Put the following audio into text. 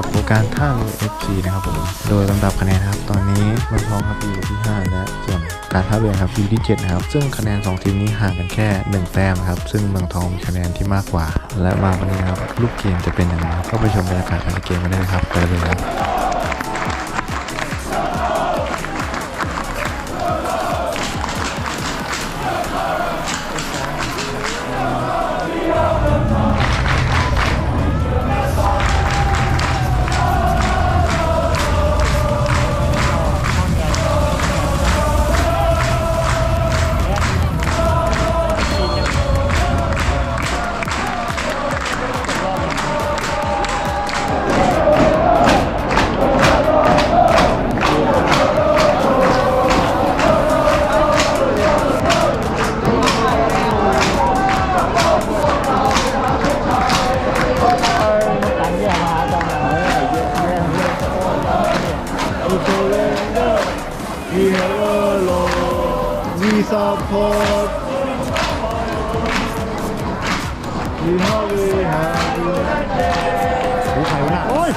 นเต็ดกับโครการท่าเรือ FC นะครับผม โดยลำดับคะแนนครับ ตอนนี้เมืองทองครับอยู่ที่ 5 และส่วนการท่าเรือครับอยู่ที่ 7 นะครับ ซึ่งคะแนน 2 ทีมนี้ห่างกันแค่ 1 แต้มครับ ซึ่งเมืองทองมีคะแนนที่มากกว่า และมาวันนี้ครับ ลูกเกมจะเป็นอย่างไรก็ไปชมบรรยากาศกายในเกมกันได้เลยครับไปเลยครับ Have we have โอ้ใครวะน่ะโอ้ย